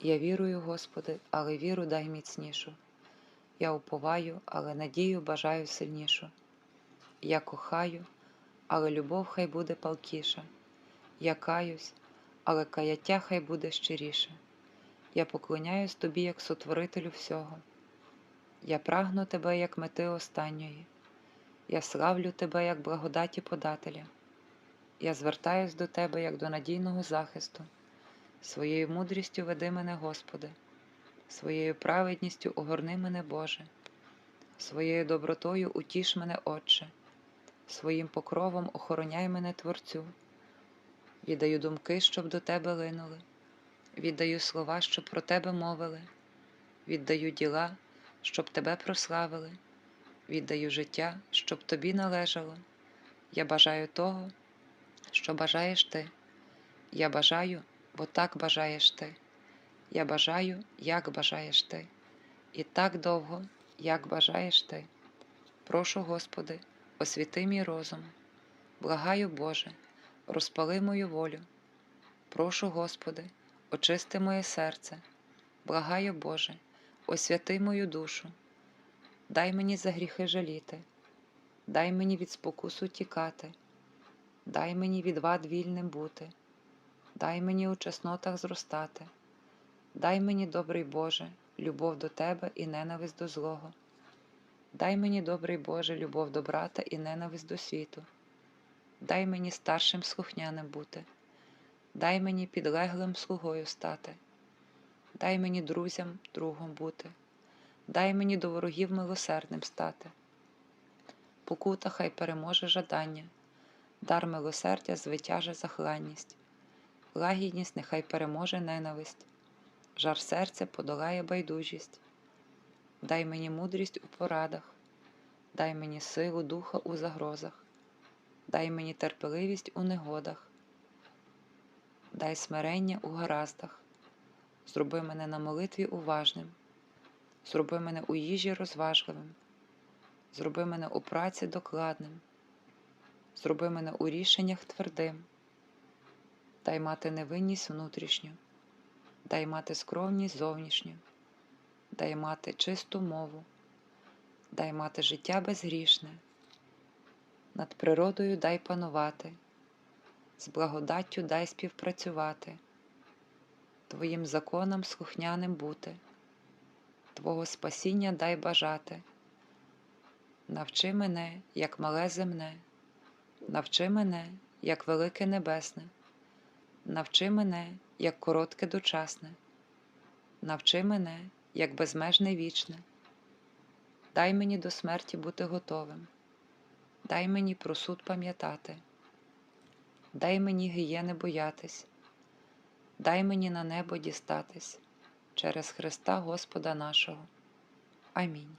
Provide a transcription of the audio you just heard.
Я вірую, Господи, але віру дай міцнішу. Я уповаю, але надію бажаю сильнішу. Я кохаю, але любов хай буде палкіша. Я каюсь, але каяття хай буде щиріше. Я поклоняюсь тобі як сотворителю всього. Я прагну тебе як мети останньої. Я славлю тебе як благодаті подателя. Я звертаюсь до тебе як до надійного захисту. Своєю мудрістю веди мене, Господи, своєю праведністю огорни мене, Боже, своєю добротою утіш мене, Отче, своїм покровом охороняй мене Творцю. Віддаю думки, щоб до Тебе линули, віддаю слова, щоб про Тебе мовили, віддаю діла, щоб Тебе прославили, віддаю життя, щоб Тобі належало. Я бажаю того, що бажаєш Ти. Я бажаю, бо так бажаєш ти. Я бажаю, як бажаєш ти, і так довго, як бажаєш ти. Прошу, Господи, освіти мій розум, благаю, Боже, розпали мою волю. Прошу, Господи, очисти моє серце, благаю, Боже, освяти мою душу, дай мені за гріхи жаліти, дай мені від спокусу тікати, дай мені від вад вільним бути. Дай мені у чеснотах зростати, дай мені, добрий Боже, любов до Тебе і ненависть до злого. Дай мені, добрий Боже, любов до брата і ненависть до світу. Дай мені старшим слухняним бути, дай мені підлеглим слугою стати, дай мені друзям другом бути, дай мені до ворогів милосердним стати. Покута хай переможе жадання, дар милосердя звитяже захланність лагідність нехай переможе ненависть, жар серця подолає байдужість. Дай мені мудрість у порадах, дай мені силу духа у загрозах, дай мені терпеливість у негодах, дай смирення у гараздах, зроби мене на молитві уважним, зроби мене у їжі розважливим, зроби мене у праці докладним, зроби мене у рішеннях твердим дай мати невинність внутрішню, дай мати скромність зовнішню, дай мати чисту мову, дай мати життя безгрішне, над природою дай панувати, з благодаттю дай співпрацювати, Твоїм законам слухняним бути, Твого спасіння дай бажати. Навчи мене, як мале земне, навчи мене, як велике небесне. Навчи мене, як коротке дочасне, навчи мене, як безмежне вічне. Дай мені до смерті бути готовим, дай мені про суд пам'ятати, дай мені гієни боятись, дай мені на небо дістатись через Христа Господа нашого. Амінь.